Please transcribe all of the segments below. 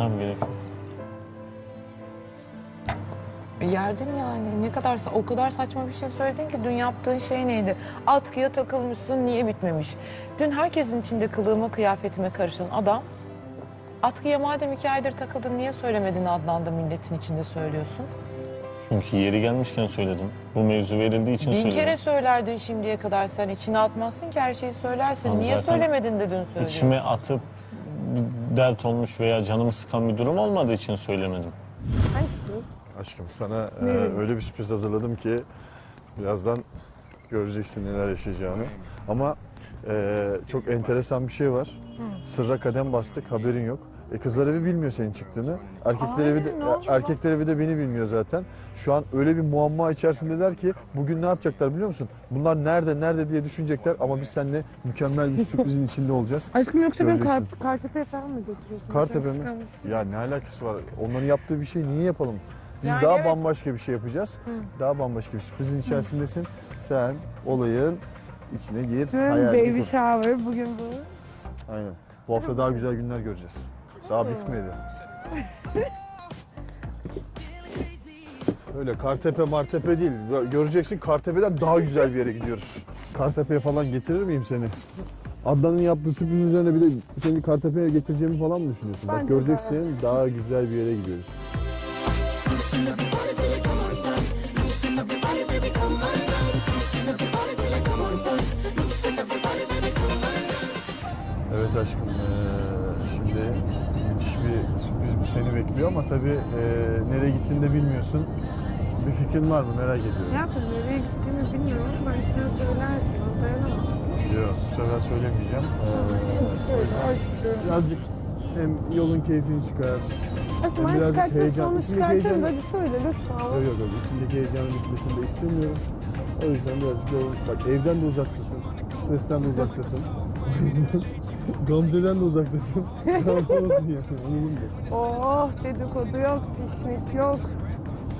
Tamam gerek yok. Yerdin yani. Ne kadar o kadar saçma bir şey söyledin ki dün yaptığın şey neydi? Atkıya takılmışsın niye bitmemiş? Dün herkesin içinde kılığıma kıyafetime karışan adam atkıya madem iki aydır takıldın niye söylemedin Adnan da milletin içinde söylüyorsun? Çünkü yeri gelmişken söyledim. Bu mevzu verildiği için Bin söyledim. kere söylerdin şimdiye kadar sen içine atmazsın ki her şeyi söylersin. Tamam, niye zaten söylemedin de dün söylüyorsun? İçime atıp delt olmuş veya canımı sıkan bir durum olmadığı için söylemedim. Aşkım. Aşkım sana e, öyle bir sürpriz hazırladım ki birazdan göreceksin neler yaşayacağını. Ama e, çok enteresan bir şey var. Sırra kadem bastık haberin yok. E kızlar evi bilmiyor senin çıktığını. Erkekler evi de, ne oldu? erkekler evi de beni bilmiyor zaten. Şu an öyle bir muamma içerisindeler ki bugün ne yapacaklar biliyor musun? Bunlar nerede nerede diye düşünecekler ama biz seninle mükemmel bir sürprizin içinde olacağız. Aşkım yoksa beni Göreceksin. Kar, Kartepe'ye falan mı götürüyorsun? Kartepe Sen mi? kıskanmışsın. Ya ne alakası var? Onların yaptığı bir şey niye yapalım? Biz Yani daha evet. bambaşka bir şey yapacağız. Daha bambaşka bir sürprizin içerisindesin. Sen olayın içine gir. Dün hayalini baby kur. shower, bugün bu. Aynen. Bu hafta daha güzel günler göreceğiz. Daha bitmedi. Öyle Kartepe Martepe değil. Göreceksin Kartepe'den daha güzel bir yere gidiyoruz. Kartepe'ye falan getirir miyim seni? Adnan'ın yaptığı sürpriz üzerine bir de seni Kartepe'ye getireceğimi falan mı düşünüyorsun? Bak Bence göreceksin daha güzel bir yere gidiyoruz. Evet aşkım eee, şimdi müthiş bir sürpriz bir seni bekliyor ama tabii eee, nereye gittiğini de bilmiyorsun. Bir fikrin var mı merak ediyorum. Ne yapayım, nereye gittiğimi bilmiyorum. Ben sen söylersin, ben dayanamam. Yok bu sefer söylemeyeceğim. Aşkım. birazcık hem yolun keyfini çıkar. Aşkım ben Birazcık çıkartmasın heyecan- onu içindeki çıkartırım. heyecan- Hadi söyle lütfen. Yok yok yok içindeki heyecanın bitmesini de istemiyorum. O yüzden birazcık yol, bak evden de uzaktasın, stresten de uzaktasın. Gamze'den de uzaktasın. Tamam olsun yani anladın mı? Oh dedikodu yok, fişnik yok.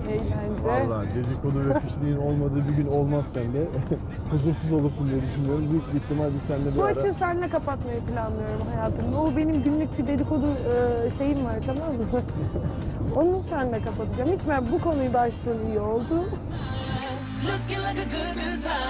Eğlence. Valla dedikodu ve fişliğin olmadığı bir gün olmaz sende. Huzursuz olursun diye düşünüyorum. Büyük bir ihtimal biz seninle bir Bu ara... açığı seninle kapatmayı planlıyorum hayatım. O benim günlük bir dedikodu e, şeyim var tamam mı? Onu seninle kapatacağım. Hiç ben bu konuyu da açtığın iyi oldu. Looking like a good, good time.